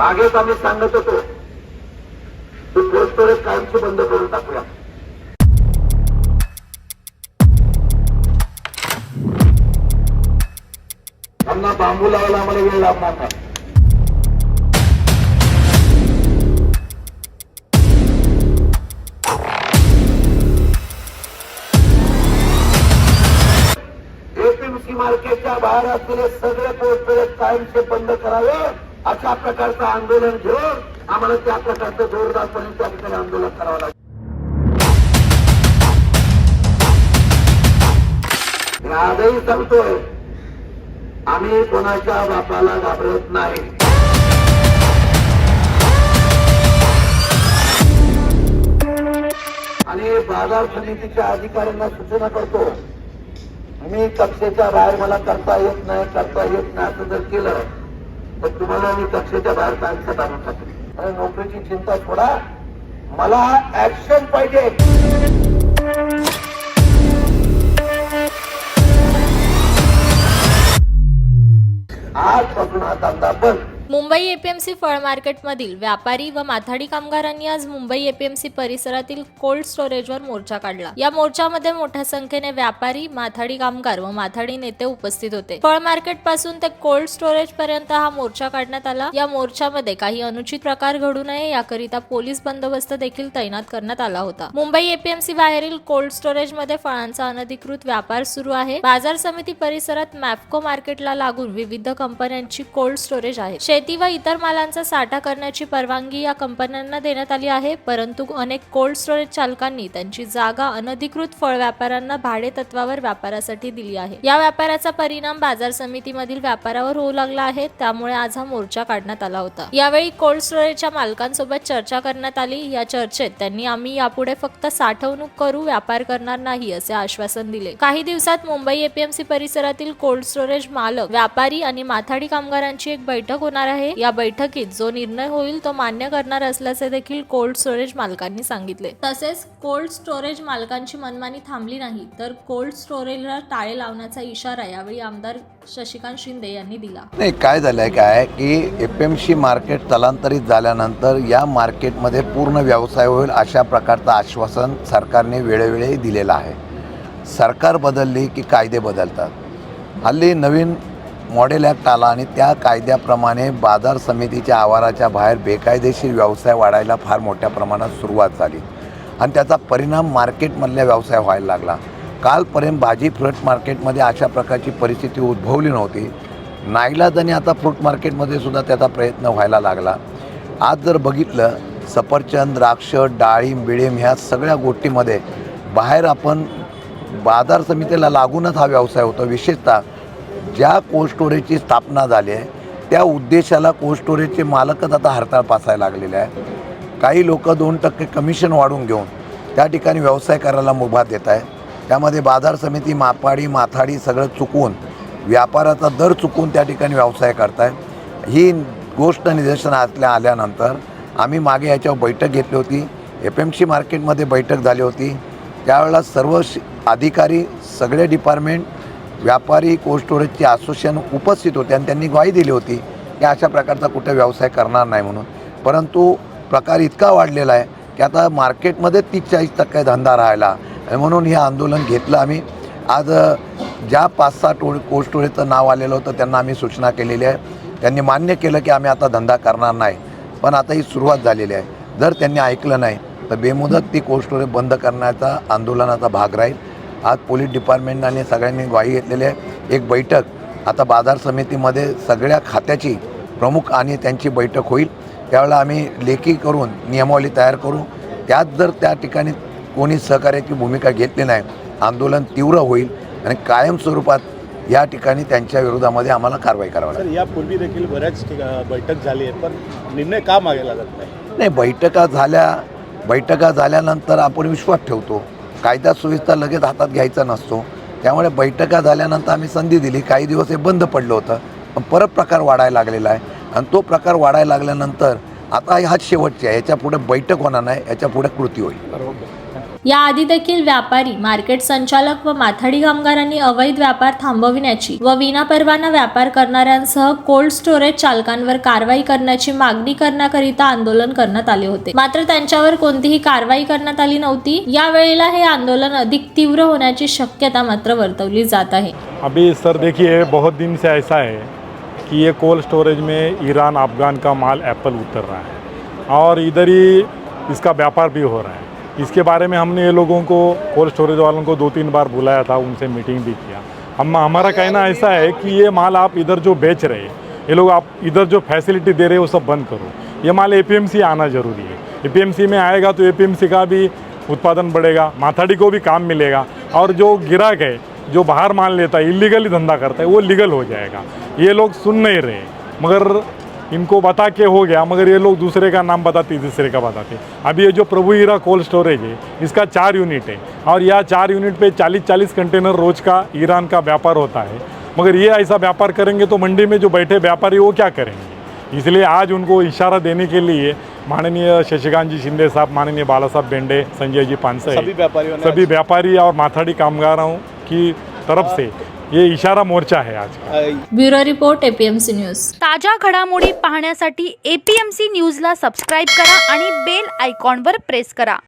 मागेच आम्ही सांगत होतो. की कोल्ड बंद करून टाकूया. त्यांना बांबू लावायला आम्हाला वेळ लागणार नाही. एपीएमसी मार्केटच्या बाहेर असलेले सगळे पोस्टर कायमचे बंद करावे. अशा प्रकारचं आंदोलन घेऊन आम्हाला त्या प्रकारचं जोरदारपणे त्या ठिकाणी आंदोलन करावं लागेल. आजही सांगतोय आम्ही कोणाच्या बापाला घाबरत नाही. आणि बाजार समितीच्या अधिकाऱ्यांना सूचना करतो मी कक्षेच्या बाहेर मला करता येत नाही करता येत नाही असं जर केलं तर तुम्हाला मी कक्षेच्या बाहेर काढण्यात आणून टाकेन आणि नोकरीची चिंता सोडा. मला ऍक्शन पाहिजे. आजपासून हा धंदा बंद. मुंबई एपीएमसी फळ मार्केटमधील व्यापारी व माथाडी कामगारांनी आज मुंबई एपीएमसी परिसरातील कोल्ड स्टोरेजवर मोर्चा काढला. या मोर्चामध्ये मोठ्या संख्येने व्यापारी माथाडी कामगार व माथाडी नेते उपस्थित होते. फळ मार्केटपासून ते कोल्ड स्टोरेज पर्यंत हा मोर्चा काढण्यात आला. या मोर्चामध्ये काही अनुचित प्रकार घडू नये याकरिता पोलीस बंदोबस्त देखील तैनात करण्यात आला होता. मुंबई एपीएमसी बाहेरील कोल्ड स्टोरेजमध्ये फळांचा अनधिकृत व्यापार सुरू आहे. बाजार समिती परिसरात मॅफको मार्केटला लागून विविध कंपन्यांची कोल्ड स्टोरेज आहे. शेती व इतर मालांचा साठा करण्याची परवानगी या कंपन्यांना देण्यात आली आहे परंतु अनेक कोल्ड स्टोरेज चालकांनी त्यांची जागा अनधिकृत फळ व्यापाऱ्यांना भाडे तत्वावर व्यापारासाठी दिली आहे. या व्यापाराचा परिणाम बाजार समितीमधील व्यापारावर होऊ लागला आहे त्यामुळे आज हा मोर्चा काढण्यात आला होता. यावेळी कोल्ड स्टोरेजच्या मालकांसोबत चर्चा करण्यात आली. या चर्चेत त्यांनी आम्ही यापुढे फक्त साठवणूक करू व्यापार करणार नाही असे आश्वासन दिले. काही दिवसात मुंबई एपीएमसी परिसरातील कोल्ड स्टोरेज मालक व्यापारी आणि माथाडी कामगारांची एक बैठक होणार आहे. या बैठकीत जो निर्णय होईल तो मान्य करणार असल्याचे देखील कोल्ड स्टोरेज मालकांनी सांगितले. तसेच कोल्ड स्टोरेज मालकांची मनमानी थांबली नाही तर कोल्ड स्टोरेजला टाळे लावण्याचा इशारा यावेळी आमदार शशिकांत शिंदे यांनी दिला. नाही काय झालंय काय? की एफ एम सी मार्केट स्थलांतरित झाल्यानंतर या मार्केटमध्ये पूर्ण व्यवसाय होईल अशा प्रकारचं आश्वासन सरकारने वेळोवेळी दिलेलं आहे. सरकार बदलली की कायदे बदलतात. हल्ली नवीन मॉडेल ॲक्ट आला आणि त्या कायद्याप्रमाणे बाजार समितीच्या आवाराच्या बाहेर बेकायदेशीर व्यवसाय वाढायला फार मोठ्या प्रमाणात सुरुवात झाली. आणि त्याचा परिणाम मार्केटमधल्या व्यवसाय व्हायला लागला. कालपर्यंत भाजी फ्रूट मार्केटमध्ये अशा प्रकारची परिस्थिती उद्भवली नव्हती. नाईलाजाने आता फ्रूट मार्केटमध्ये सुद्धा त्याचा प्रयत्न व्हायला लागला. आज जर बघितलं सफरचंद द्राक्ष डाळिंब बिळिंब ह्या सगळ्या गोष्टीमध्ये बाहेर आपण बाजार समितीला लागूनच हा व्यवसाय होतो. विशेषतः ज्या कोल्ड स्टोरेजची स्थापना झाली आहे त्या उद्देशाला कोल्ड स्टोरेजचे मालकच आता हरताळ पासायला लागलेले आहे काही लोक दोन टक्के कमिशन वाढवून घेऊन त्या ठिकाणी व्यवसाय करायला मुभा देत आहे त्यामध्ये बाजार समिती मापाडी माथाडी सगळं चुकवून व्यापाराचा दर चुकून त्या ठिकाणी व्यवसाय करताय ही गोष्ट निदर्शनातल्या आल्यानंतर आम्ही मागे याच्यावर बैठक घेतली होती. एफ एम सी मार्केटमध्ये बैठक झाली होती. त्यावेळेला सर्व श- अधिकारी सगळे डिपार्टमेंट व्यापारी कोल्ड स्टोरेजचे असोसिएशन उपस्थित होते आणि त्यांनी ग्वाही दिली होती की अशा प्रकारचा कुठे व्यवसाय करणार नाही म्हणून. परंतु प्रकार इतका वाढलेला आहे की आता मार्केटमध्ये तीस चाळीस टक्के धंदा राहिला. म्हणून हे आंदोलन घेतलं आम्ही. आज ज्या पाच सहा टो कोल्ड स्टोरेजचं नाव आलेलं होतं त्यांना आम्ही सूचना केलेली आहे. त्यांनी मान्य केलं की आम्ही आता धंदा करणार नाही. पण आता ही सुरुवात झालेली आहे. जर त्यांनी ऐकलं नाही तर बेमुदत ती कोल्ड स्टोरेज बंद करण्याचा आंदोलनाचा भाग राहील. आज पोलीस डिपार्टमेंटाने सगळ्यांनी ग्वाही घेतलेली आहे. एक बैठक आता बाजार समितीमध्ये सगळ्या खात्याची प्रमुख आणि त्यांची बैठक होईल. त्यावेळेला आम्ही लेखी करून नियमावली तयार करू. त्यात जर त्या ठिकाणी कोणी सहकार्याची भूमिका घेतली नाही आंदोलन तीव्र होईल आणि कायम स्वरूपात या ठिकाणी त्यांच्या विरोधामध्ये आम्हाला कारवाई करावी लागेल. यापूर्वी देखील बऱ्याच ठिका- बैठक झाली आहे पण निर्णय का मागे लागत नाही? नाही बैठका झाल्या बैठका झाल्यानंतर आपण विश्वास ठेवतो. कायदा सुव्यवस्था लगेच हातात घ्यायचा नसतो. त्यामुळे बैठका झाल्यानंतर आम्ही संधी दिली. काही दिवस हे बंद पडलं होतं. पण परत प्रकार वाढायला लागलेला आहे. आणि तो प्रकार वाढायला लागल्यानंतर आता हाच शेवटची आहे. याच्यापुढे बैठक होणार नाही. याच्यापुढे कृती होईल. बरोबर. याआधी देखील व्यापारी मार्केट संचालक व माथाडी कामगारांनी अवैध व्यापार थांबविण्याची व विनापरवाना व्यापार करणाऱ्यांसह कोल्ड स्टोरेज चालकांवर कारवाई करण्याची मागणी करण्याकरिता आंदोलन करण्यात आले होते. मात्र त्यांच्यावर कोणतीही कारवाई करण्यात आली नव्हती. यावेळेला हे आंदोलन अधिक तीव्र होण्याची शक्यता मात्र वर्तवली जात आहे. अभी सर देखिए बहुत दिन से ऐसा है कि ये कोल्ड स्टोरेज में ईरान अफ़गान का माल एप्पल उतर रहा है और इधर ही इसका व्यापार भी हो रहा है। इसके बारे में हमने ये लोगों को कोल्ड स्टोरेज वालों को दो तीन बार बुलाया था, उनसे मीटिंग भी किया। हम, हमारा कहना ऐसा है कि ये माल आप इधर जो बेच रहे ये लोग आप इधर जो फैसिलिटी दे रहे हो सब बंद करो। ये माल एपीएमसी आना ज़रूरी है। एपीएमसी में आएगा तो एपीएमसी का भी उत्पादन बढ़ेगा, माथाड़ी को भी काम मिलेगा और जो ग्राहक है, जो बाहर माल लेता है इलीगली धंधा करता है, वो लीगल हो जाएगा। ये लोग सुन नहीं रहे, मगर इनको बता के हो गया मगर ये लोग दूसरे का नाम बताते तीसरे का बताते। अभी ये जो प्रभु हीरा कोल्ड स्टोरेज है इसका चार यूनिट है। और यह चार यूनिट पे 40-40 कंटेनर रोज का ईरान का व्यापार होता है। मगर ये ऐसा व्यापार करेंगे तो मंडी में जो बैठे व्यापारी वो क्या करेंगे? इसलिए आज उनको इशारा देने के लिए माननीय शशिकांत जी शिंदे साहब माननीय बाला साहब बेंडे संजय जी पानसे सभी व्यापारियों ने सभी व्यापारी और माथाड़ी कामगारों की तरफ़ से ये इशारा मोर्चा है आज का। Bureau report APMC news. ताज्या घडामोडी पाहण्यासाठी एपीएमसी न्यूजला सबस्क्राईब करा आणि बेल आयकॉनवर प्रेस करा.